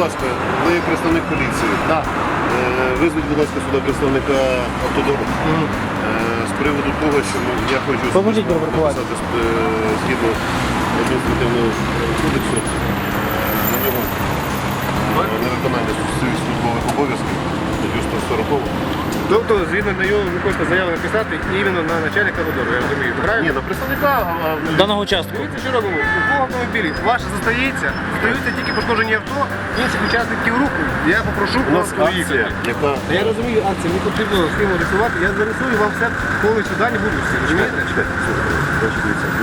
будь ласка, ви представник поліції. Так. Е, Визвіть, будь ласка, сюди представника автодору. Е, З приводу того, що я хочу написати е, згідно адміністративного кодексу на нього невиконання службових обов'язків статтю 140. Тобто, згідно на нього, ви хочете заяву написати іменно на начальника водору, я розумію. Ні, на представника, Даного участку. Дивіться, що робимо? У автомобілі ваше застається, застаються тільки пошкоджені авто інших учасників руху. Я попрошу у вас акція, яка Я розумію, акція, мені потрібно схему рисувати, я зарисую вам все повністю дані буду всі, розумієте?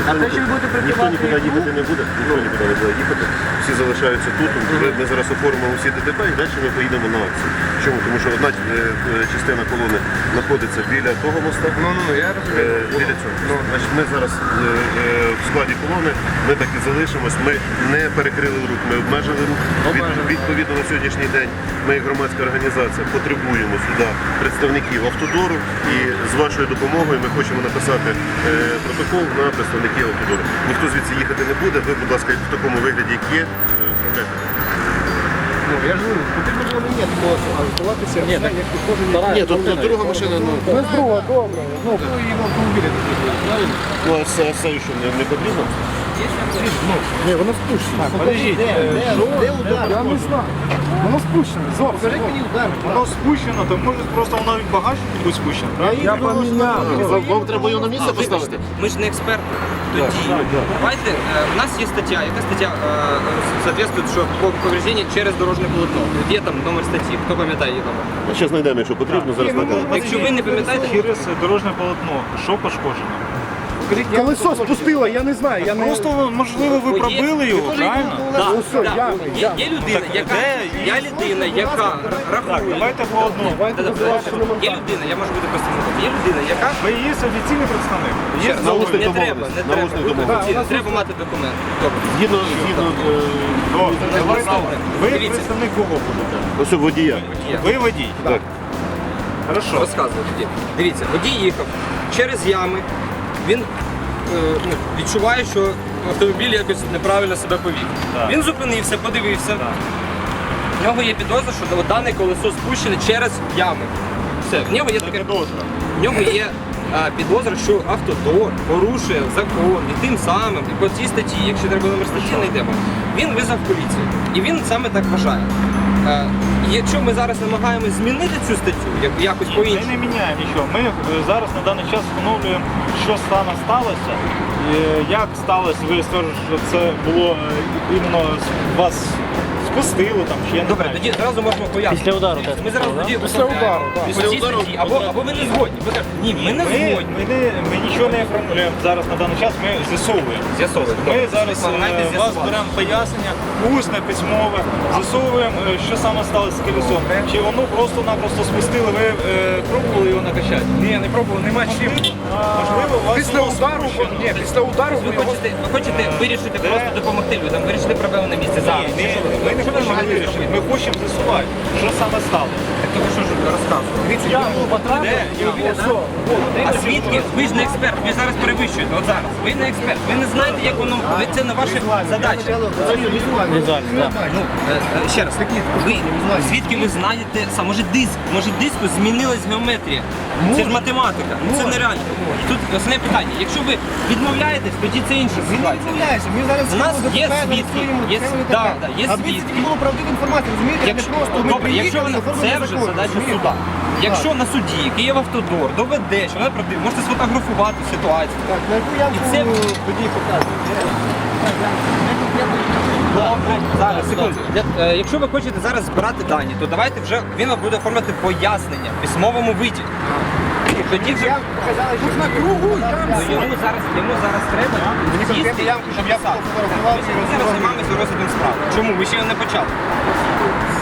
А те, що ви будете Ніхто нікуди їхати не буде, ніхто нікуди не буде їхати. Всі залишаються тут. Ми- зараз оформимо всі ДТП і далі ми поїдемо на акцію. Чому? Тому що одна е, е, частина колони знаходиться біля того моста. Ну, ну, ну, я е, розумію. Біля цього. Значить, ми зараз е, е, в складі колони, ми так і залишимось. Ми не перекрили рух, ми обмежили рух. Від, відповідно на сьогоднішній день ми, як громадська організація, потребуємо сюди представників автодору і з вашою допомогою ми хочемо написати е, протокол на представників автодору. Ніхто звідси їхати не буде. Ви, будь ласка, в такому вигляді, як є, е. Ну, я ж говорю, потрібно було мені такого арестуватися, все, як підходить. Ні, тут, тут друга машина, ну, Без друга, добре. Ну, і в автомобілі такі правильно? ну а це що не, не потрібно? Ні, воно спущено. Подождіть, Де удар? Я не знаю. Воно спущено. Зор, покажи мені удар. Воно спущено, то може просто воно від багажнику буде спущено. правильно? Я поміняв. Вам, треба його на місце поставити? ми ж не експерти. Тоді давайте, е, у нас є стаття, яка стаття е, соответствует, що по повреждення через дорожне полотно. Є там номер статті, хто пам'ятає її номер. Зараз знайдемо, якщо потрібно, зараз знайдемо. Якщо ви не пам'ятаєте, Через дорожне полотно, що пошкоджено? Колесо спустило, я не знаю. Я не... Просто, можливо, ви пробили його, правильно? Да, Ну, да. ями, Є, ями. є людина, Так, яка де я людина, яка Так, рахує. давайте по одному. Да, да, да. Є людина, я можу бути представником. Є людина, яка Ви є офіційний представник. Є раз, наусний не треба, не треба. Наусний Ви домовленість. офіційно, Треба мати документ. Добре. Згідно, згідно е, Добре, давайте. Ви Дивіться. представник кого будете? ось у водія. Ви водій. Так. Хорошо. Розказую тоді. Дивіться, водій їхав через ями. Він е, ну, відчуває, що автомобіль якось неправильно себе повів. Так. Він зупинився, подивився. В нього є підозра, що дане колесо спущене через ями. Все, в нього є таке. В нього є е, підозра, що автодор порушує закон і тим самим, і по цій статті, якщо треба номер статті, знайдемо. Він визвав поліцію. І він саме так вважає. Якщо ми зараз намагаємося змінити цю статтю, як, якось по-іншому. не міняємо нічого. Ми е, зараз на даний час встановлюємо, що саме сталося. е, Як сталося, ви стверджуєте, що це було е, іменно вас спустило там, не Добре, тоді зразу можемо пояснити. Після удару теж Ми зараз було, тоді Після удару, так. Після удару або, або ви не згодні. Ви кажете, ні, ми не Ми, згодні. ми, не, ми нічого не оформлюємо зараз на даний час, ми з'ясовуємо. З'ясовуємо. Ми зараз Намагайтесь е, вас з'ясувати. беремо пояснення, усне, письмове, з'ясовуємо, е, що саме сталося з колесом. Чи воно просто-напросто спустили, ви е, пробували його накачати? Ні, не пробував, нема чим. Можливо, у вас Після удару, спущено. ні, після удару Ви його хочете, ви хочете вирішити просто допомогти людям, вирішити проблему на місці зараз. Ні, ми не ми хочемо з'ясувати, що саме сталося. Так ви що ж розказуєте? Дивіться, я потрапив. А свідки, ви ж не експерт, ви зараз перевищуєте. От зараз. Ви не експерт, ви не знаєте, як воно. Ви це не ваша задача. Ну, е, е, ще раз, ви, звідки ви знаєте, сам, може диск, може диску змінилась геометрія. Це ж математика, ну це нереально. Тут основне питання, якщо ви відмовляєтесь, тоді це інша ситуація. Відмовляюся, ми зараз У нас є свідки, є свідки, да, да, є Аби це тільки було правдива інформація, розумієте? Якщо, ми добре, якщо вона, це вже закон, задача суда. Якщо на суді, який є в автодор, доведе, що вона правдива, можете сфотографувати ситуацію. Так, на яку ямку це- тоді показуєте? Зараз, секунду. Я- е, Якщо ви хочете зараз збирати дані, то давайте вже він вам буде оформляти пояснення в письмовому виді. Тоді вже показали, що на кругу ну, йому зараз йому зараз треба Мені сісти ямку, щоб я написати. фотографувався і Ми зараз розумів. займаємося розглядом справи. Чому? Ви ще не почали.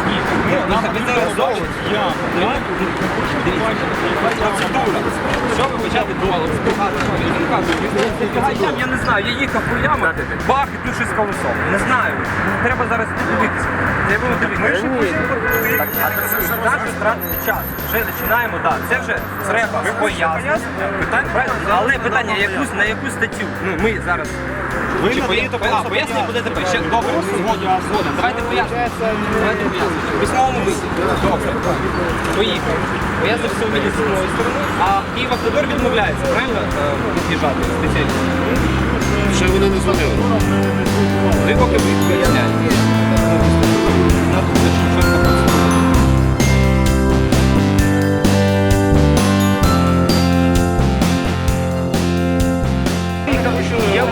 Ні. Я. Процедура. Що ви почати долу збігати? Він каже, «Збігай ям, я не знаю, я їхав по ямах, бах, і тут щось з колесом. Не знаю. Треба зараз дивитися. Треба було дивитися. Так, вже час. Вже починаємо, так. Це вже треба. пояснення. Але питання, на яку статтю? Ну, ми зараз. Ви Чи поя- просто а, пояснення буде тепер. Ще добре, згоден, згоден. Давайте пояснення. Давайте пояснення. В письмовому вигляді. Добре. Поїхали. Пояснення все вийде з одної сторони, а Київавтодор відмовляється, правильно? е, Від'їжджати спеціально. Ще вони не дзвонили. Ви поки ви поясняєте. Ну, це ж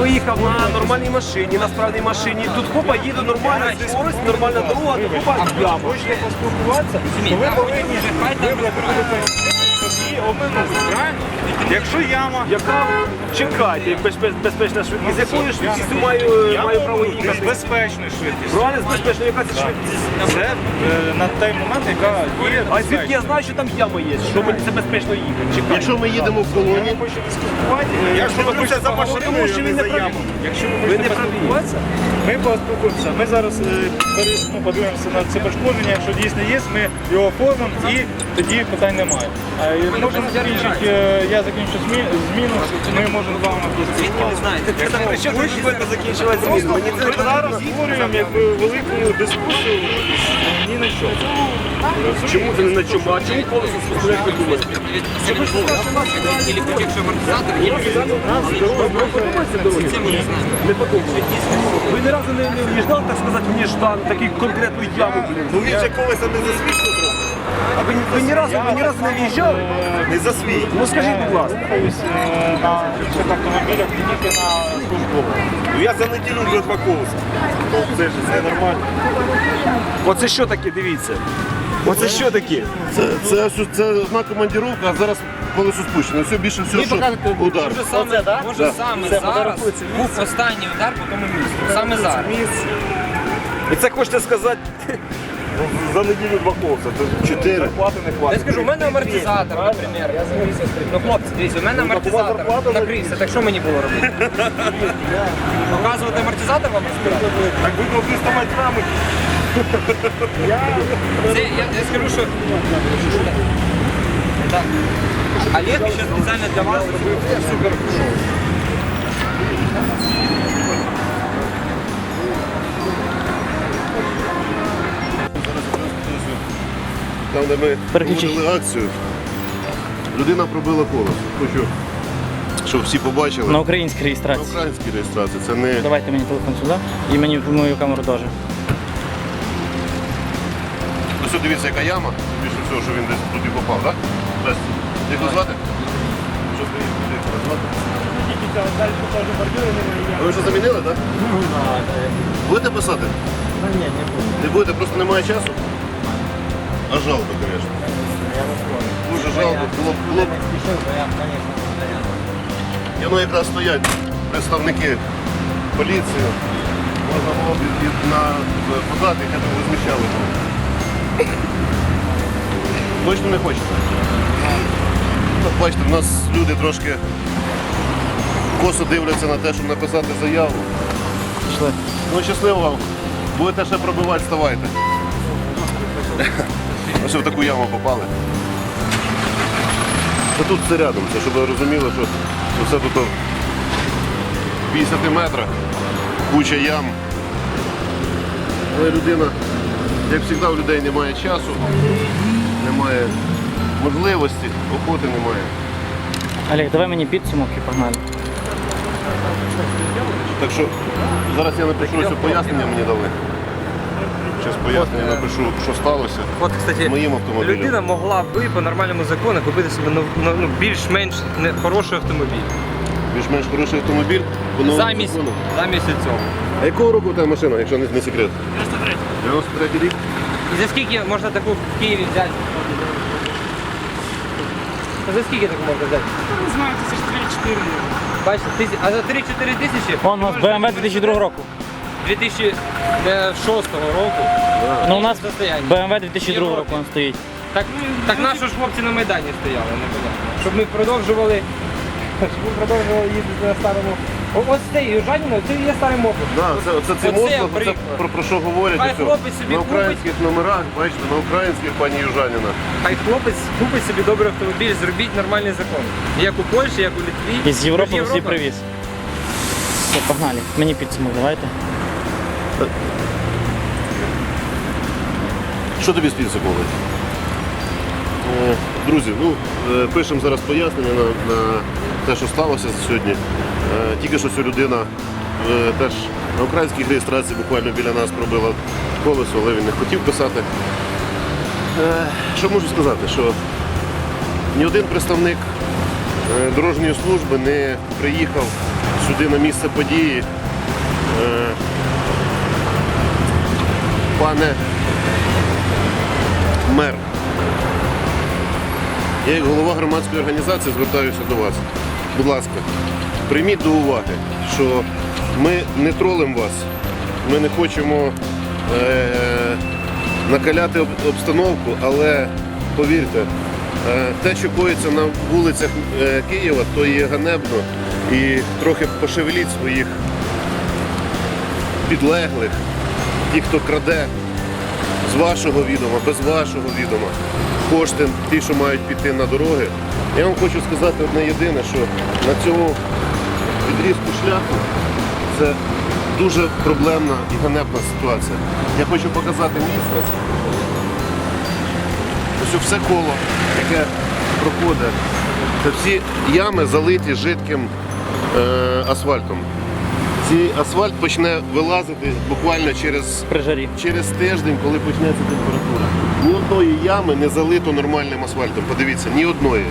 виїхав на нормальній машині, на справній машині. Тут хопа їде нормально, скорость, нормальна дорога, тут хопа яма. Хочете поспілкуватися, то ви повинні виплатити обмеження, правильно? Якщо яма, Яка безпе- безпечна швидкість. З якою швидкістю маю, маю право їхати? з безпечною швидкістю. Правильно, з безпечною, яка це швидкість? Це е, на той момент, яка є А звідки я знаю, що там яма є? Що мені це безпечно їхати? Чекайте. Якщо ми їдемо в колоні, якщо ви хочете за машиною, що він не яму. праві. Якщо ви хочете поспілкуватися, ми поспілкуємося. Ми зараз е, пере- ну, подивимося на це пошкодження, якщо дійсно є, ми його оформимо і тоді питань немає. А, Можемо закінчити, е, я закінчу змі- зміну, ми можемо з вами Звідки ви знаєте? Що ви швидко закінчувати зміну? Ми зараз створюємо велику дискусію ні на що. Чому це не на чому? А чому колесо или це ми не знаємо. Ви ні разу не, не в'їжджали, так сказати, в Ніждан, такий конкретну яму. ну він же колеса не за свій трохи. А ви, ви, ні разу, ви ні разу не в'їжджали? Не за свій. Ну скажіть, будь ласка. На інших автомобілях, тільки на службових. Ну я за неділю вже два колеса. Це ж це нормально. Оце що таке, дивіться? Оце що таке? Це, це, це, це одна командіровка, а зараз колесо спущено. Все більше всього, що удар. Може саме, може саме зараз був останній удар по тому місту. Саме зараз. І це хочете сказати, За неділю два колеса. Це чотири. Я скажу, у мене амортизатор, наприклад. Ну, хлопці, дивіться, у мене амортизатор накрився, так що мені було робити? Показувати амортизатор вам розповідати? Так ви повинні ставати рами. Це, я, я скажу, що... Так. Олег ще спеціально для вас зробив супер шоу. Там, де ми проводили акцію, людина пробила колесо. Хочу, щоб всі побачили. На українській На реєстрації. українській реєстрації. Це не Давайте мені телефон сюди і мені в мою камеру теж. Ось дивіться, яка яма. Більше всього, що він десь туди попав, так? Як вас звати? Ви вже замінили, так? Будете писати? Ні, не буду. Не будете, просто немає часу? А жалко, звісно. Дуже жалко. Було, б- було, б- І воно якраз стоять представники поліції. Можна було б на подати, яке б розміщали. Точно не хочете? Ну, Бачите, в нас люди трошки косо дивляться на те, щоб написати заяву. Пішли. Ну, щасливо вам. Будете ще пробивати, вставайте. Ось в таку яму попали. Це тут все рядом, це щоб ви розуміли, що все тут о 50 метрах, куча ям. Але людина, як завжди, у людей немає часу, немає можливості, охоти немає. Олег, давай мені підсумок і погнали. Так що зараз я напишу, що пояснення мені дали. Зараз пояснення напишу, що сталося От, з кстати, моїм автомобілем. людина могла б по нормальному закону купити собі ну, більш-менш не- хороший автомобіль. Більш-менш хороший автомобіль по новому Замість, закону. замість цього. А якого року тебе машина, якщо не, не секрет? 93. 93 рік? І за скільки можна таку в Києві взяти? За скільки таку можна взяти? Не знаю, тисяч 3-4. Бачите, тисяч- а за 3-4 тисячі Вон у нас BMW 2002 року. 2006 року. Ну у нас Состояння. BMW 2002 року він стоїть. Так, так наші ж хлопці на Майдані стояли, непонятно. Щоб ми продовжували, щоб ми продовжували їздити на старому Ось цей южанин, це є старий мопед. Да, це, це, це Оце мотло, це приклад. про, про що говорять. Хай хлопець собі на купить. українських номерах, бачите, на українських пані Южаніна. Хай хлопець купить собі добрий автомобіль, зробіть нормальний закон. Як у Польщі, як у Литві. Із Європи всі привіз. Все, погнали. Мені підсумок давайте. Що тобі з підсумовує? Е, Друзі, ну е, пишемо зараз пояснення на, на те, що сталося сьогодні. Е, Тільки що ця людина е, теж на українській реєстрації буквально біля нас пробила колесо, але він не хотів писати. Е, Що можу сказати? Що ні один представник дорожньої служби не приїхав сюди на місце події. Пане мер. Я як голова громадської організації звертаюся до вас. Будь ласка, прийміть до уваги, що ми не тролимо вас, ми не хочемо е- накаляти об- обстановку, але повірте, е, те, що коїться на вулицях е, Києва, то є ганебно і трохи пошевеліть своїх підлеглих, ті, хто краде з вашого відома, без вашого відома, кошти, ті, що мають піти на дороги. Я вам хочу сказати одне єдине, що на цьому відрізку шляху це дуже проблемна і ганебна ситуація. Я хочу показати місце. Ось все коло, яке проходить. Це всі ями залиті жидким е, асфальтом. Цей асфальт почне вилазити буквально через При жарі. через тиждень, коли почнеться температура. Ні одної ями не залито нормальним асфальтом. Подивіться, ні одної.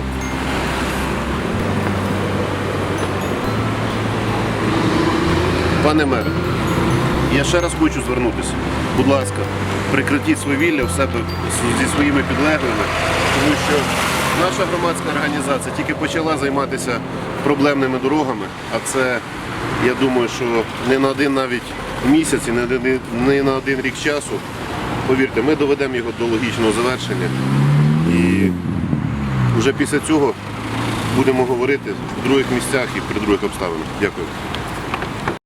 Пане мере, я ще раз хочу звернутися. Будь ласка, прекратіть свавілля в себе зі своїми підлеглими, тому що наша громадська організація тільки почала займатися проблемними дорогами, а це, я думаю, що не на один навіть місяць, і не на один рік часу. Повірте, ми доведемо його до логічного завершення. І вже після цього будемо говорити в других місцях і при других обставинах. Дякую.